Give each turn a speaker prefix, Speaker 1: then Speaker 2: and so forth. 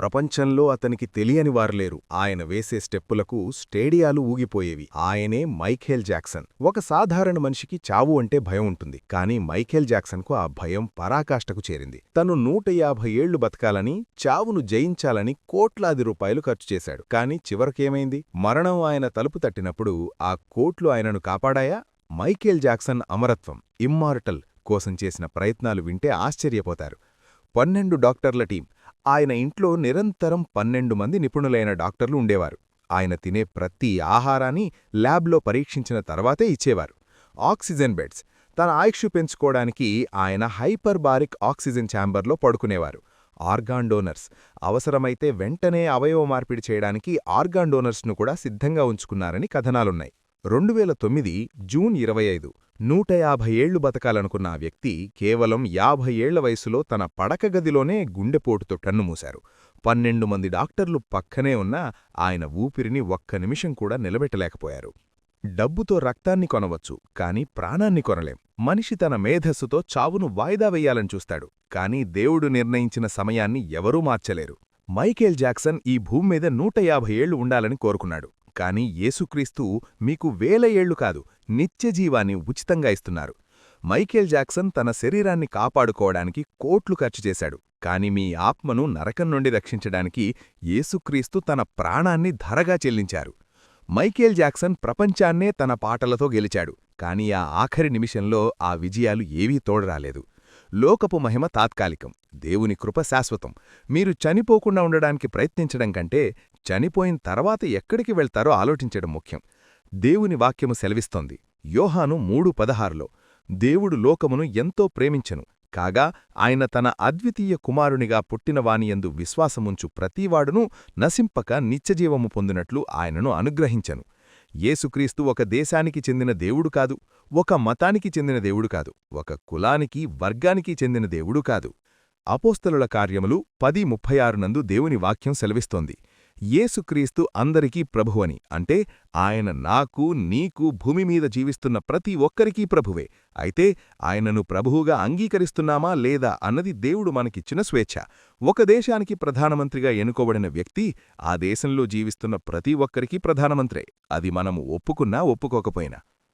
Speaker 1: ప్రపంచంలో అతనికి తెలియని వారులేరు ఆయన వేసే స్టెప్పులకు స్టేడియాలు ఊగిపోయేవి. ఆయనే మైఖేల్ జాక్సన్. ఒక సాధారణ మనిషికి చావు అంటే భయం ఉంటుంది. కానీ మైఖేల్ జాక్సన్కు ఆ భయం పరాకాష్ఠకు చేరింది. తను నూట యాభై ఏళ్ళు బతకాలని చావును జయించాలని కోట్లాది రూపాయలు ఖర్చు చేశాడు. కాని చివరకేమైంది? మరణం ఆయన తలుపు తట్టినప్పుడు ఆ కోట్లు ఆయనను కాపాడాయా? మైఖేల్ జాక్సన్ అమరత్వం ఇమ్మార్టల్ కోసం చేసిన ప్రయత్నాలు వింటే ఆశ్చర్యపోతారు. పన్నెండు డాక్టర్ల టీం. ఆయన ఇంట్లో నిరంతరం పన్నెండు మంది నిపుణులైన డాక్టర్లు ఉండేవారు. ఆయన తినే ప్రతి ఆహారాన్ని ల్యాబ్లో పరీక్షించిన తర్వాతే ఇచ్చేవారు. Oxygen beds. తన ఆయుష్ పెంచుకోవడానికి ఆయన హైపర్బారిక్ ఆక్సిజన్ ఛాంబర్లో పడుకునేవారు. Organ donors. అవసరమైతే వెంటనే అవయవ మార్పిడి చేయడానికి ఆర్గాన్ డోనర్స్ను కూడా సిద్ధంగా ఉంచుకున్నారని కథనాలున్నాయి. రెండు వేల తొమ్మిది జూన్ ఇరవై ఐదు నూట యాభై ఏళ్ళు బతకాలనుకున్న ఆ వ్యక్తి కేవలం యాభై ఏళ్ళ వయసులో తన పడక గదిలోనే గుండెపోటుతో టన్నుమూశారు పన్నెండు మంది డాక్టర్లు పక్కనే ఉన్నా ఆయన ఊపిరిని ఒక్క నిమిషం కూడా నిలబెట్టలేకపోయారు. డబ్బుతో రక్తాన్ని కొనవచ్చు కాని ప్రాణాన్ని కొనలేం. మనిషి తన మేధస్సుతో చావును వాయిదా వెయ్యాలని చూస్తాడు కాని దేవుడు నిర్ణయించిన సమయాన్ని ఎవరూ మార్చలేరు. మైకేల్ జాక్సన్ ఈ భూమి మీద నూట యాభై ఏళ్ళు ఉండాలని కోరుకున్నాడు. కాని యేసుక్రీస్తు మీకు వేల ఏళ్ళు కాదు నిత్యజీవాన్ని ఉచితంగా ఇస్తున్నారు. మైకేల్ జాక్సన్ తన శరీరాన్ని కాపాడుకోవడానికి కోట్లు ఖర్చు చేశాడు కాని మీ ఆత్మను నరకం నుండి రక్షించడానికి యేసుక్రీస్తు తన ప్రాణాన్ని ధరగా చెల్లించారు. మైకేల్ జాక్సన్ ప్రపంచాన్నే తన పాటలతో గెలిచాడు కాని ఆ ఆఖరి నిమిషంలో ఆ విజయాలు ఏవీ తోడరాలేదు. లోకపు మహిమ తాత్కాలికం దేవుని కృప శాశ్వతం. మీరు చనిపోకుండా ఉండడానికి ప్రయత్నించడం కంటే చనిపోయిన తర్వాత ఎక్కడికి వెళ్తారో ఆలోచించడం ముఖ్యం. దేవుని వాక్యము సెలవిస్తోంది. యోహాను మూడు పదహారులో దేవుడు లోకమును ఎంతో ప్రేమించెను. కాగా ఆయన తన అద్వితీయ కుమారునిగా పుట్టినవానియందు విశ్వాసముంచు ప్రతివాడునూ నశింపక నిత్యజీవము పొందినట్లు ఆయనను అనుగ్రహించెను. యేసుక్రీస్తు ఒక దేశానికి చెందిన దేవుడు కాదు ఒక మతానికి చెందిన దేవుడు కాదు ఒక కులానికి వర్గానికి చెందిన దేవుడు కాదు. అపోస్తలుల కార్యములు పది ముప్పై ఆరునందు దేవుని వాక్యం సెలవిస్తోంది. యేసుక్రీస్తు అందరికీ ప్రభువని. అంటే ఆయన నాకు నీకు భూమి మీద జీవిస్తున్న ప్రతి ఒక్కరికీ ప్రభువే. అయితే ఆయనను ప్రభువుగా అంగీకరిస్తున్నామా లేదా అన్నది దేవుడు మనకిచ్చిన స్వేచ్ఛ. ఒక దేశానికి ప్రధానమంత్రిగా ఎన్నుకోబడిన వ్యక్తి ఆ దేశంలో జీవిస్తున్న ప్రతి ఒక్కరికీ ప్రధానమంత్రే. అది మనము ఒప్పుకున్నా ఒప్పుకోకపోయినా.